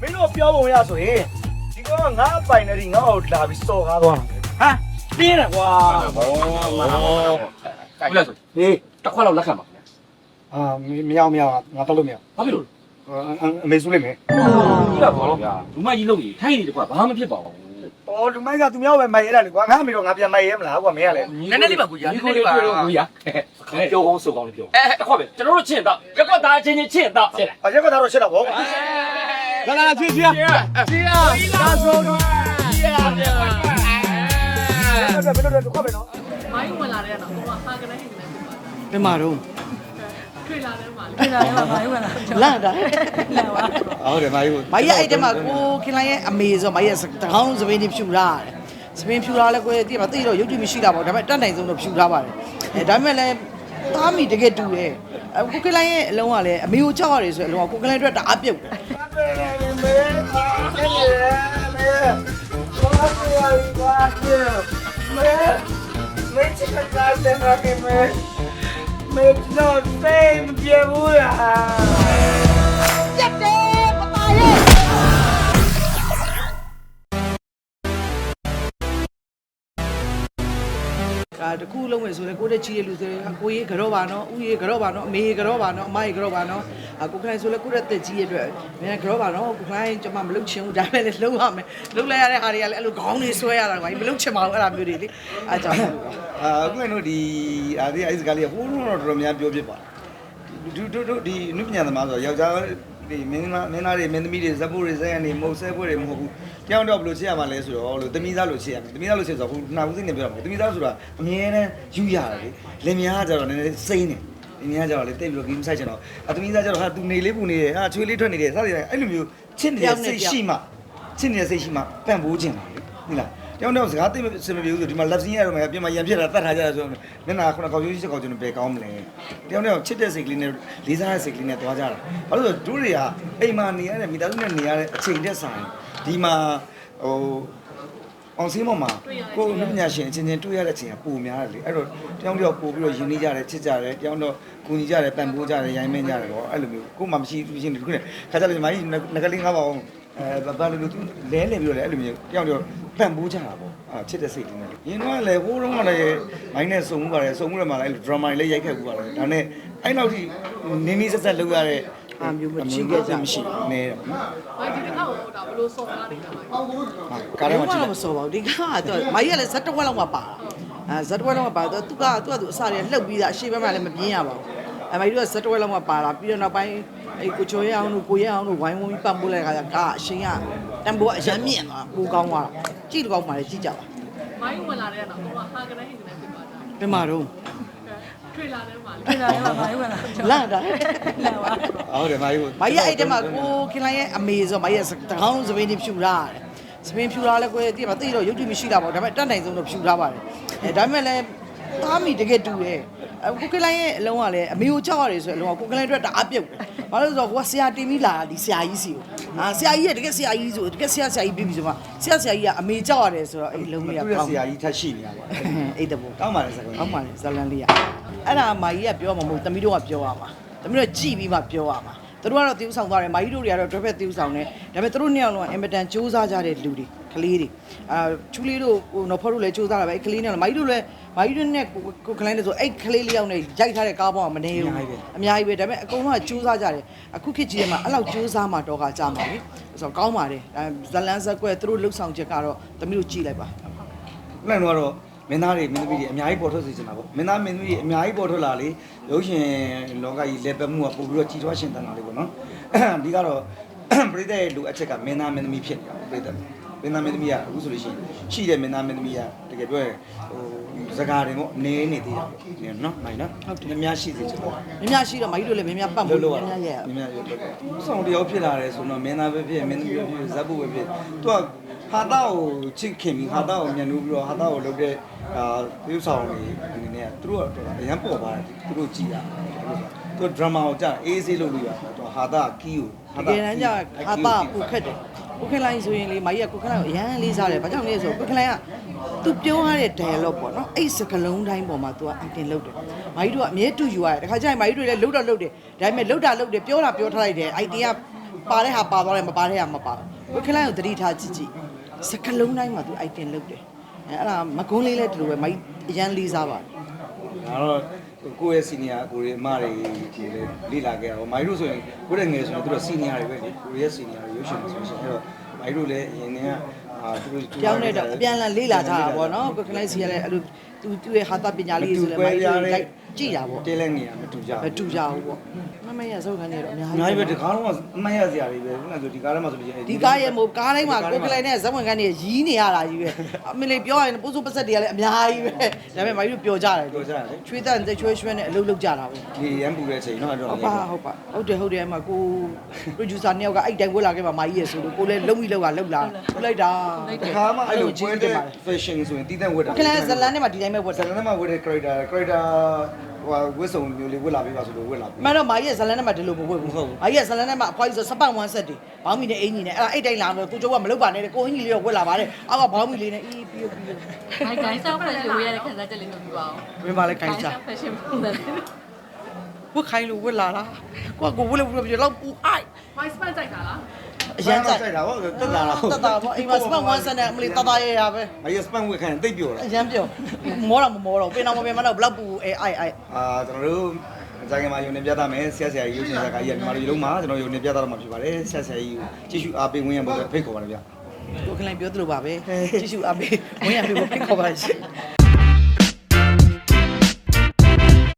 မင်းတို့ပြောပုံရဆိုရင်ဒီကောင်ကငါအပိုင်နဲ့ဒီငါ့ကိုလာပြီးစော်ကားသွားတာဟမ်ပြင်းတယ်ကွာဟုတ်လားဆိုဟေးတစ်ခွက်လောက်လက်ခံပါအာမရမရငါတော့လို့မရဘာဖြစ်လို့အမေစုလိုက်မယ်ကြီးပါဘောဗျာလူမကြီးလုံးကြီးထိုင်းနေတယ်ကွာဘာမှဖြစ်ပါဘူးအော်လူမိုက်ကသူများပဲမိုက်ရတာလေကွာငါအမေတော့ငါပြန်မိုက်ရဲမလားကွာမင်းကလေနည်းနည်းလေးပါကိုကြီးနည်းနည်းလေးပါကိုကြီးပြောကောင်းဆိုကောင်းလေးပြောအဲတစ်ခွက်ပဲကျွန်တော်တို့ချင်းတော့ရက်ကွက်သားချင်းချင်းချင်းတော့ဖြစ်တယ်အရက်ကတော့ရှစ်တော့ဗော လာလာချီချီချီဒါဆိုတော့ဘယ်လိုလဲခွက်ပဲနော်မိုင်းဝင်လာတဲ့ကတော့ဟိုကဟာကနေဟိနေဖြစ်ပါတာဘယ်မှာတော့တွေ့လာတဲ့မှာလေတွေ့လာတဲ့မှာမိုင်းဝင်လာလန့်တာလာပါဟုတ်တယ်မာကြီးကိုမကြီးအဲ့တမှာကိုခင်လိုက်ရဲ့အမေဆိုမကြီးတကောင်းစပင်းကြီးဖြူလာတယ်စပင်းဖြူလာလဲကိုတည့်မှာတိတော့ရုပ်ကြည့်မရှိတာပေါ့ဒါပေမဲ့တတ်နိုင်ဆုံးတော့ဖြူထားပါတယ်အဲဒါပေမဲ့လည်းသားမိတကယ်တူတယ်ကိုခင်လိုက်ရဲ့အလုံးကလည်းအမေကိုကြောက်ရတယ်ဆိုရင်အလုံးကကိုခင်လိုက်အတွက်တအားပြုတ်တယ် မေမေမေဘာလို့ရပါလဲမေမေချစ်တာတဲ့ငါကမေမေ ဒါတခုလုံးမယ်ဆိုရင်ကိုတဲ့ချီရဲ့လူဆိုရင်ကိုကြီးကြောပါနော်ဦးကြီးကြောပါနော်အမေကြောပါနော်အမကြီးကြောပါနော်အကိုခိုင်ဆိုလဲကိုတဲ့တက်ကြီးရဲ့အတွက်မင်းကြောပါနော်ကိုခိုင်ကျွန်မမလုပ်ချင်ဘူးဒါပေမဲ့လည်းလုံးရမယ်လုံးလိုက်ရတဲ့ဟာတွေကလည်းအဲ့လိုခေါင်းတွေဆွဲရတာကွာမလုပ်ချင်ပါဘူးအဲ့ဒါမျိုးတွေလေအားကြောင့်အာအခုကတော့ဒီအားဒီအဲ့ဒီစကားလေးကဟိုးတော့တော်တော်များပြောဖြစ်ပါတယ်ဒုဒုဒုဒီနုပညာသမားဆိုတော့ယောက်ျား ဒီမင်းသားမင်းသားတွေမင်းသမီးတွေဇက်ဖို့တွေဇက်ရနေမဟုတ်ဆဲဖို့တွေမဟုတ်ဘူးတယောက်တော့ဘယ်လိုချစ်ရမှာလဲဆိုတော့လို့သမီးသားလို့ချစ်ရမယ်သမီးသားလို့ချစ်ဆိုတော့ဟိုနှာဦးစိတ်နဲ့ပြောတာမဟုတ်သမီးသားဆိုတာအမြဲတမ်းယူရတယ်လေလင်မယားကကြတော့နည်းနည်းစိမ့်တယ်လင်မယားကကြတော့လေတိတ်ပြီးတော့ဂိမ်းဆိုင်ချင်တော့အသမီးသားကြတော့ဟာသူနေလေးပူနေတယ်ဟာချွေးလေးထွက်နေတယ်စသည်တိုင်းအဲ့လိုမျိုးချစ်နေတဲ့စိတ်ရှိမှချစ်နေတဲ့စိတ်ရှိမှပန့်ပိုးခြင်းပါလေဟုတ်လား တယောက်တယောက်စကားသိမစမပြေဘူးဆိုဒီမှာလက်စင်းရတော့မယ်ပြင်မှာရံပြက်တာတတ်ထားကြတာဆိုတော့မျက်နှာခုနကောက်ချိုးရှိကောက်ချိုးနဲ့ပဲကောင်းမလဲတယောက်တယောက်ချစ်တဲ့စိတ်ကလေးနဲ့လေးစားတဲ့စိတ်ကလေးနဲ့သွားကြတာဘာလို့လဲဆိုတော့တို့တွေကအိမ်မှာနေရတဲ့မိသားစုနဲ့နေရတဲ့အချိန်တက်ဆိုင်ဒီမှာဟိုအောင်စင်းမမှာကိုယ်လူပညာရှင်အချင်းချင်းတွေ့ရတဲ့အချိန်ကပိုများတယ်လေအဲ့တော့တယောက်တယောက်ပို့ပြီးတော့ယဉ်နေကြတယ်ချစ်ကြတယ်တယောက်တော့ကူညီကြတယ်ပံ့ပိုးကြတယ်ရိုင်းမင်းကြတယ်ပေါ့အဲ့လိုမျိုးကိုယ်မှမရှိဘူးရှင်ဒီခုနဲ့ခါကြလို့ဒီမှာကြီးငကလေးငါပါအောင် အဲဘာလို့လဲလဲနေပြီးတော့လေအဲ့လိုမျိုးတယောက်တယောက်ပံ့ပိုးကြတာပေါ့အာချစ်တဲ့စိတ်လေးနဲ့ရင်းတော့လေဟိုးတော့ကလည်းမိုင်းနဲ့စုံမှုပါတယ်စုံမှုတယ်မှာလည်းဒရမာလေးရိုက်ခဲ့ဘူးပါတယ်ဒါနဲ့အဲ့လောက်ထိနင်းနီးဆက်ဆက်လုပ်ရတဲ့မရှိဘူးနဲတယ်မိုင်းဒီတစ်ခါကိုဒါဘလို့စော်ကားနေတာလဲကားထဲမှာကြည့်ဘာလိုမှမစောပါဘူးဒီကတော့မကြီးကလည်းဇက်တစ်ဝက်လောက်မှပါတာအဲဇက်တစ်ဝက်လောက်မှပါတော့သူကသူကသူအစားတွေလှုပ်ပြီးသားအရှိဘက်မှလည်းမပြင်းရပါဘူးအဲမကြီးတို့ကဇက်တစ်ဝက်လောက်မှပါလာပြီးတော့နောက်ပိုင်း အဲကိုချိုရဲအောင်တို့ကိုရဲအောင်တို့ဝိုင်းဝန်းပြီးပတ်ပိုးလိုက်ခါကျကားအရှင်ကတန်ဖိုးအရမ်းမြင့်သွားပူကောင်းသွားတာကြည့်လို့ကောင်းပါလေကြည့်ကြပါမိုင်းဝင်လာတဲ့ကတော့ဟိုကဟာကနေဟိနေဖြစ်ပါတာဘယ်မှာတော့တွေ့လာတဲ့မှာလေတွေ့လာတဲ့မှာမိုင်းဝင်လာလန့်တာလာပါဟုတ်တယ်မာကြီးကိုမကြီးအဲ့တမှာကိုခင်လိုက်ရဲ့အမေဆိုမကြီးတကောင်းစပင်းကြီးဖြူလာတယ်စပင်းဖြူလာလဲကိုတည့်မှာတိတော့ရုပ်ကြည့်မရှိတာပေါ့ဒါပေမဲ့တတ်နိုင်ဆုံးတော့ဖြူထားပါတယ်အဲဒါပေမဲ့လည်း သားမိတကယ်တူတယ်အဲကိုခင်လိုက်ရဲ့အလုံးကလည်းအမေကိုကြောက်ရတယ်ဆိုရင်အလုံးကကိုခင်လိုက်အတွက်တအားပြုတ်တယ်ဘာလို့လဲဆိုတော့ကိုကဆရာတင်ပြီးလာတာဒီဆရာကြီးစီကိုအာဆရာကြီးကတကယ်ဆရာကြီးဆိုတကယ်ဆရာဆရာကြီးပြီးပြီဆိုမှဆရာဆရာကြီးကအမေကြောက်ရတယ်ဆိုတော့အဲ့လုံးလေးကသူ့ရဲ့ကောင်းဆရာကြီးထက်ရှိနေတာပေါ့အဲ့တဘောကောင်းပါလေစကားအောက်ပါလေဇလန်လေးอ่ะအဲ့ဒါမာကြီးကပြောမှာမဟုတ်သမီးတို့ကပြောရမှာသမီးတို့ကြည်ပြီးမှပြောရမှာ သူတို့ကတော့တီးဥဆောင်သွားတယ်မာကြီးတို့တွေကတော့ဒရက်ဖက်တီးဥဆောင်တယ်ဒါပေမဲ့သူတို့နှစ်ယောက်လုံးကအင်မတန်စူးစမ်းကြတဲ့လူတွေကလေးတွေအာချူလေးတို့ဟိုနော်ဖော်တို့လည်းစူးစမ်းတာပဲအဲ့ကလေးနဲ့မာကြီးတို့လည်းမာကြီးတို့နဲ့ကိုကလိုင်းနဲ့ဆိုအဲ့ကလေးလေးယောက်နဲ့ရိုက်ထားတဲ့ကားပေါ်ကမနေဘူးအများကြီးပဲဒါပေမဲ့အကုန်လုံးကစူးစမ်းကြတယ်အခုခေတ်ကြီးထဲမှာအဲ့လောက်စူးစမ်းမှတော့ကကြမှာလေဆိုတော့ကောင်းပါတယ်ဇလန်ဇက်ကွဲသူတို့လှုပ်ဆောင်ချက်ကတော့သမီးတို့ကြည့်လိုက်ပါခုနကတော့ မင်းသားတွေမင်းသမီးတွေအများကြီးပေါ်ထွက်စေချင်တာပေါ့မင်းသားမင်းသမီးတွေအများကြီးပေါ်ထွက်လာလေရုပ်ရှင်လောကကြီးလက်ပတ်မှုကပို့ပြီးတော့ကြီးထွားရှင်တန်တာလေးပေါ့နော်ဒီကတော့ပရိသတ်ရဲ့လူအချက်ကမင်းသားမင်းသမီးဖြစ်နေတာပရိသတ်မင်းသားမင်းသမီးကအခုဆိုလို့ရှိရင်ရှိတဲ့မင်းသားမင်းသမီးကတကယ်ပြောရင်ဟိုစကားတွေပေါ့နေနေသေးတာပေါ့နော်မိုင်းနော်ဟုတ်တယ်များရှိစေချင်ပေါ့မြများရှိတော့မာကြီးတို့လည်းမြများပတ်မှုလို့မြလို့ရများရဲ့မြများရလို့ဥဆောင်တယောက်ဖြစ်လာတယ်ဆိုတော့မင်းသားပဲဖြစ်မင်းသမီးပဲဖြစ်ဇက်ဘူးပဲဖြစ်သူက ဟာတာကိုချစ်ခင်ပြီးဟာတာကိုညှဉ်းလို့ပြီးတော့ဟာတာကိုလုပ်တဲ့အာဥဆောင်တွေအနေနဲ့သူတို့ကအရန်ပေါ်ပါတယ်သူတို့ကြည်တာသူဒရမာကိုကြာအေးဆေးလုပ်လို့ရသူဟာတာကီးကိုတကယ်တမ်းကျဟာတာပူခက်တယ်ပူခက်လိုက်ဆိုရင်လေမာကြီးကကိုခက်လိုက်ကိုအရန်လေးစားတယ်ဘာကြောင့်လဲဆိုတော့ကိုခက်လိုက်ကသူပြောရတဲ့ dialogue ပေါ့နော်အဲ့စကလုံးတိုင်းပေါ်မှာ तू ကအတင်လုပ်တယ်မာကြီးတို့ကအမြဲတူယူရတယ်တခါကျရင်မာကြီးတို့လည်းလှုပ်တော့လှုပ်တယ်ဒါပေမဲ့လှုပ်တာလှုပ်တယ်ပြောတာပြောထားလိုက်တယ် idea ပါတဲ့ဟာပါသွားတယ်မပါတဲ့ဟာမပါဘူးဝက်ခလိုင်းကိုတတိထားကြည့်ကြည့် စကလုံးတိုင်းမှာသူ item လုပ်တယ်အဲအဲ့ဒါမကွန်းလေးလည်းဒီလိုပဲမိုက်အရန်လေးစားပါတယ်ငါတော့ကိုယ့်ရဲ့ senior ကိုရဲ့အမတွေကိုလည်းလေ့လာခဲ့တာပေါ့မိုင်းတို့ဆိုရင်ကိုယ့်ရဲ့ငယ်ဆိုရင်သူတို့ senior တွေပဲလေကိုရဲ့ senior တွေရုပ်ရှင်ဆိုရှင်အဲ့တော့မိုင်းတို့လည်းအရင်ကအာသူတို့ပြောင်းနေတော့အပြန်အလှန်လေးလာထားတာပေါ့နော်ဝက်ခလိုင်းစီကလည်းအဲ့လိုသူသူ့ရဲ့ဟာတာပညာလေးဆိုလည်းမိုက်လေးလိုက် ကြည့်တာပေါ့တဲလဲနေရမတူကြမတူကြဘူးပေါ့မမရစုပ်ခန်းနေတော့အများအများကြီးကြီးပဲဒီကားတော့အမှတ်ရစရာတွေပဲခုနကဆိုဒီကားထဲမှာဆိုလို့ရှိရင်ဒီကားရဲ့မို့ကားတိုင်းမှာကိုယ်ကလေးနဲ့ဇက်ဝင်ခန်းနေရီးနေရတာကြီးပဲအမလေးပြောရရင်ပိုးစိုးပစက်တွေကလည်းအများကြီးပဲဒါပေမဲ့မိုင်းတို့ပြောကြတယ်ပြောကြတယ်လေချွေးတန်ချွေးချွေးနဲ့အလုပ်လုပ်ကြတာပဲဒီရန်ပူတဲ့အချိန်တော့အဲ့တော့ ဟုတ်ပါဟုတ်ပါဟုတ်တယ်ဟုတ်တယ်အမကို producer နှစ်ယောက်ကအဲ့တိုင်ဝက်လာခဲ့ပါမာကြီးရဲ့ဆိုလို့ကိုလည်းလုံးပြီးလောက်တာလောက်လာထုတ်လိုက်တာတခါမှအဲ့လိုပွဲတဲ့ fashion ဆိုရင်တည်တဲ့ဝတ်တာခလန်ဇလန်နဲ့မှဒီတိုင်းပဲဝတ်ဇတယ်လန်ထဲမှာဝတ်တဲ့ character character ဟိုဝတ်စုံမျိုးလေးဝတ်လာပေးပါဆိုလို့ဝတ်လာပေးမတော့မာကြီးရဲ့ဇလန်နဲ့မှဒီလိုမဝတ်ဘူးဟုတ်ဘူးမာကြီးရဲ့ဇလန်နဲ့မှအဖွားကြီးဆိုစပတ်ဝမ်းဆက်တယ်ဘောင်းမီနဲ့အင်ကြီးနဲ့အဲ့ဒါအဲ့တိုင်လာလို့ကိုကျိုးကမလုပ်ပါနဲ့တဲ့ကိုအင်ကြီးလေးတော့ဝတ်လာပါတယ်အောက်ကဘောင်းမီလေးနဲ့အေးပြီးပြီးဟိုင်ဂိုင်းဆောက်ဖက်ရှင်ဝေးရတဲ့ခံစားချက်လေးမျိုးပြပါအောင်ဘယ်မှာလဲခိုင်းစားဖက်ရှင်ပုံစံလေး ဝတ်ခိုင်းလို့ဝတ်လာတာကိုကကိုဝတ်လို့ဝတ်ပြီးတော့ပူအိုက်မိုက်စပန်ကြိုက်တာလားအရန်ကြိုက်တာဟုတ်တက်တာလားတတ်တာပေါ့အိမ်မှာစပတ်ဝမ်းဆက်နဲ့အမလေးတတ်တာရရပဲမရစပန်ဝတ်ခံတိတ်ပြောတာအရန်ပြောမောတော့မမောတော့ပင်တော့မပင်မတော့ဘလောက်ပူအဲအိုက်အိုက်အာကျွန်တော်တို့ဇာတ်ကမှာယုံနေပြသမယ်ဆရာဆရာကြီးရုပ်ရှင်ဇာတ်ကကြီးကမြန်မာလူလုံးမှာကျွန်တော်ယုံနေပြသတော့မှာဖြစ်ပါတယ်ဆရာဆရာကြီးကိုကြည့်ရှုအားပေးဝင်ရဖို့ဖိတ်ခေါ်ပါတယ်ဗျကိုခလိုင်ပြောသလိုပါပဲကြည့်ရှုအမေဝင်ရပြီဖိတ်ခေါ်ပါရှင်